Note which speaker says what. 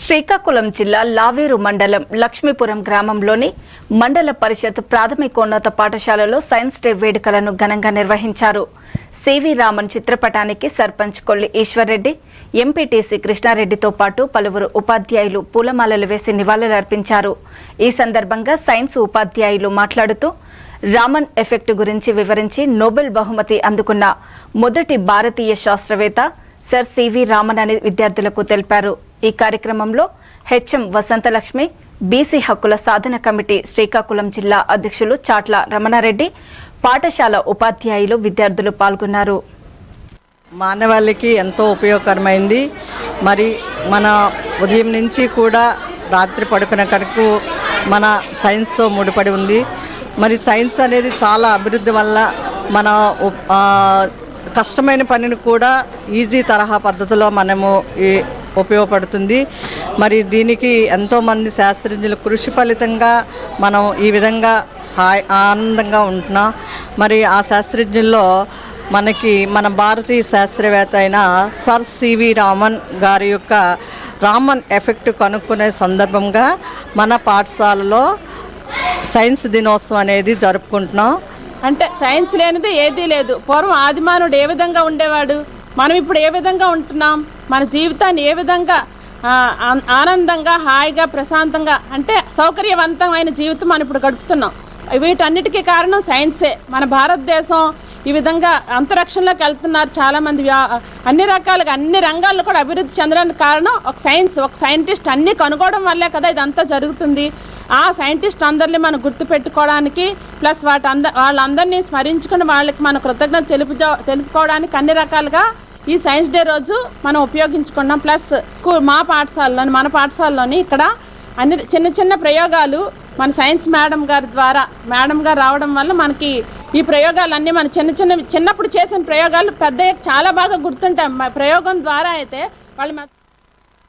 Speaker 1: శ్రీకాకుళం జిల్లా లావేరు మండలం లక్ష్మీపురం గ్రామంలోని మండల పరిషత్ ప్రాథమికోన్నత పాఠశాలలో సైన్స్ డే వేడుకలను ఘనంగా నిర్వహించారు. సివి రామన్ చిత్రపటానికి సర్పంచ్ కొల్లి ఈశ్వర్రెడ్డి ఎంపీటీసీ కృష్ణారెడ్డితో పాటు పలువురు ఉపాధ్యాయులు పూలమాలలు వేసి నివాళులర్పించారు. ఈ సందర్భంగా సైన్స్ ఉపాధ్యాయులు మాట్లాడుతూ రామన్ ఎఫెక్ట్ గురించి వివరించి నోబెల్ బహుమతి అందుకున్న మొదటి భారతీయ శాస్త్రవేత్త సర్ సివి రామన్ అని విద్యార్థులకు తెలిపారు. ఈ కార్యక్రమంలో హెచ్ఎం వసంతలక్ష్మి బీసీ హక్కుల సాధన కమిటీ శ్రీకాకుళం జిల్లా అధ్యక్షులు చాట్ల రమణారెడ్డి పాఠశాల ఉపాధ్యాయులు విద్యార్థులు పాల్గొన్నారు.
Speaker 2: మానవాళికి ఎంతో ఉపయోగకరమైంది. మరి మన ఉదయం నుంచి కూడా రాత్రి పడుకునే కరకు మన సైన్స్తో ముడిపడి ఉంది. మరి సైన్స్ అనేది చాలా అభివృద్ధి వల్ల మన కష్టమైన పనిని కూడా ఈజీ తరహా పద్ధతిలో మనము ఈ ఉపయోగపడుతుంది. మరి దీనికి ఎంతోమంది శాస్త్రజ్ఞుల కృషి ఫలితంగా మనం ఈ విధంగా హాయ్ ఆనందంగా ఉంటున్నాం. మరి ఆ శాస్త్రజ్ఞుల్లో మనకి మన భారతీయ శాస్త్రవేత్త అయిన సర్ సివి రామన్ గారి యొక్క రామన్ ఎఫెక్ట్ కనుక్కునే సందర్భంగా మన పాఠశాలలో సైన్స్ దినోత్సవం అనేది జరుపుకుంటున్నాం.
Speaker 3: అంటే సైన్స్ లేనిది ఏదీ లేదు. పూర్వం ఆదిమానుడు ఏ విధంగా ఉండేవాడు? మనం ఇప్పుడు ఏ విధంగా ఉంటున్నాం? మన జీవితాన్ని ఏ విధంగా ఆనందంగా హాయిగా ప్రశాంతంగా అంటే సౌకర్యవంతమైన జీవితం మనం ఇప్పుడు గడుపుతున్నాం. వీటన్నిటికీ కారణం సైన్సే. మన భారతదేశం ఈ విధంగా అంతరిక్షంలోకి వెళ్తున్నారు చాలామంది. అన్ని రకాలుగా అన్ని రంగాల్లో కూడా అభివృద్ధి చెందడానికి కారణం ఒక సైన్స్. ఒక సైంటిస్ట్ అన్నీ కనుగోవడం వల్లే కదా ఇదంతా జరుగుతుంది. ఆ సైంటిస్ట్ అందరినీ మనం గుర్తుపెట్టుకోవడానికి ప్లస్ వాటి అంద వాళ్ళందరినీ స్మరించుకుని వాళ్ళకి మన కృతజ్ఞత తెలుపు తెలుపుకోవడానికి అన్ని రకాలుగా ఈ సైన్స్ డే రోజు మనం ఉపయోగించుకున్నాం. ప్లస్ కు- మా పాఠశాలలోని మన పాఠశాలలోని ఇక్కడ అన్ని చిన్న చిన్న ప్రయోగాలు మన సైన్స్ మేడం గారి ద్వారా మేడం గారు రావడం వల్ల మనకి ఈ ప్రయోగాలన్నీ మన చిన్న చిన్న చిన్నప్పుడు చేసిన ప్రయోగాలు పెద్ద చాలా బాగా గుర్తుంటాయి. ప్రయోగం ద్వారా అయితే వాళ్ళు